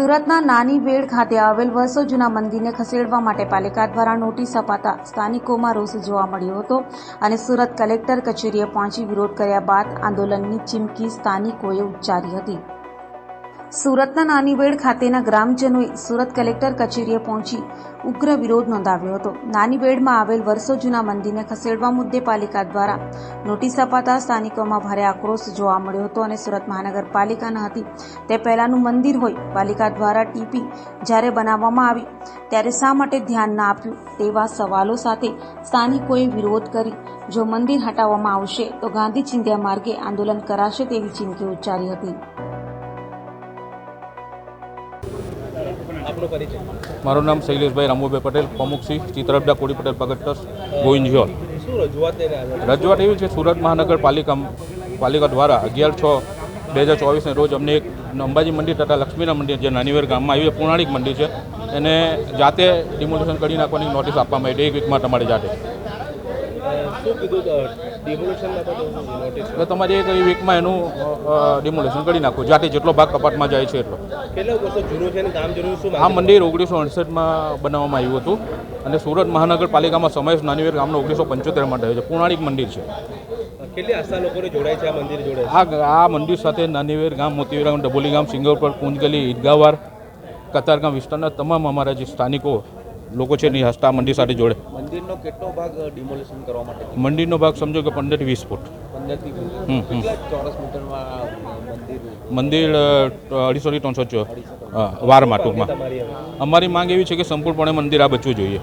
સુરતના નાની વેડ ખાતે આવેલ વર્ષો જૂના મંદિરને ખસેડવા માટે પાલિકા દ્વારા નોટિસ અપાતા સ્થાનિકોમાં રોષ જોવા મળ્યો હતો અને સુરત કલેક્ટર કચેરીએ પહોંચી વિરોધ કર્યા બાદ આંદોલનની ચીમકી સ્થાનિકોએ ઉચ્ચારી હતી. સુરતના નાનીવેડ ખાતેના ગ્રામજનોએ સુરત કલેક્ટર કચેરીએ પહોંચી ઉગ્ર વિરોધ નોંધાવ્યો હતો. નાનીવેડમાં આવેલ વર્ષો જૂના મંદિરને ખસેડવા મુદ્દે પાલિકા દ્વારા નોટિસ અપાતા સ્થાનિકોમાં ભારે આક્રોશ જોવા મળ્યો હતો અને સુરત મહાનગરપાલિકા ન હતી. તે પહેલાંનું મંદિર હોય, પાલિકા દ્વારા ટીપી જ્યારે બનાવવામાં આવી, ત્યારે શા માટે ધ્યાન ના આપ્યું? તેવા સવાલો સાથે સ્થાનિકોએ વિરોધ કરી, જો મંદિર હટાવવામાં આવશે, તો ગાંધી ચિંધ્યા માર્ગે આંદોલન કરાશે તેવી ચીમકી ઉચ્ચારી હતી. મારું નામ શૈલેષભાઈ રામુભાઈ પટેલ પ્રમુખ ચિત્રબડા કોડી પટેલ પગટ ટ્રસ્ટ રજૂઆત એવી છે સુરત મહાનગરપાલિકા પાલિકા દ્વારા અગિયાર છ બે હજાર ચોવીસને રોજ અમને એક અંબાજી મંદિર તથા લક્ષ્મીના મંદિર જે નાનીવેર ગામમાં આવ્યું પૌરાણિક મંદિર છે એને જાતે ડિમોલિશન કરી નાખવાની નોટિસ આપવામાં આવી એક વીકમાં તમારે જાતે. શું કીધું ડિમોલેશન એટલે તમારે એક વીકમાં એનું ડિમોલેશન કરી નાખો. જાતે જેટલો ભાગ કપાટમાં જાય છે એટલો. કેટલા વર્ષો જૂનું છે કામ જૂનું શું આ મંદિર ઓગણીસો અડસઠમાં બનાવવામાં આવ્યું હતું. અને સુરત મહાનગરપાલિકામાં સમાવેશ નાનીવેર ગામનો ઓગણીસો પંચોતેરમાં થયો છે. પૌરાણિક મંદિર છે. કેટલી આસ્થા લોકોને જોડાય છે આ મંદિર જોડે? આ આ મંદિર સાથે નાનીવેર ગામ મોતીવેર ગામ ડબોલી ગામ સિંગોપર કુંજગલી ઈદગાવાર કતારગામ વિસ્તારના તમામ અમારા જે સ્થાનિકો લોકો છે એની હસ્તા મંદિર સાથે જોડે. મંદિરનો કેટલો ભાગ ડિમોલિશન કરવા માટે મંદિરનો ભાગ સમજો કે પંદર વીસ ફૂટ. મંદિર? અઢીસોથી ત્રણસો વારમાં ટૂંકમાં અમારી માંગ એવી છે કે સંપૂર્ણપણે મંદિર આ બચવું જોઈએ.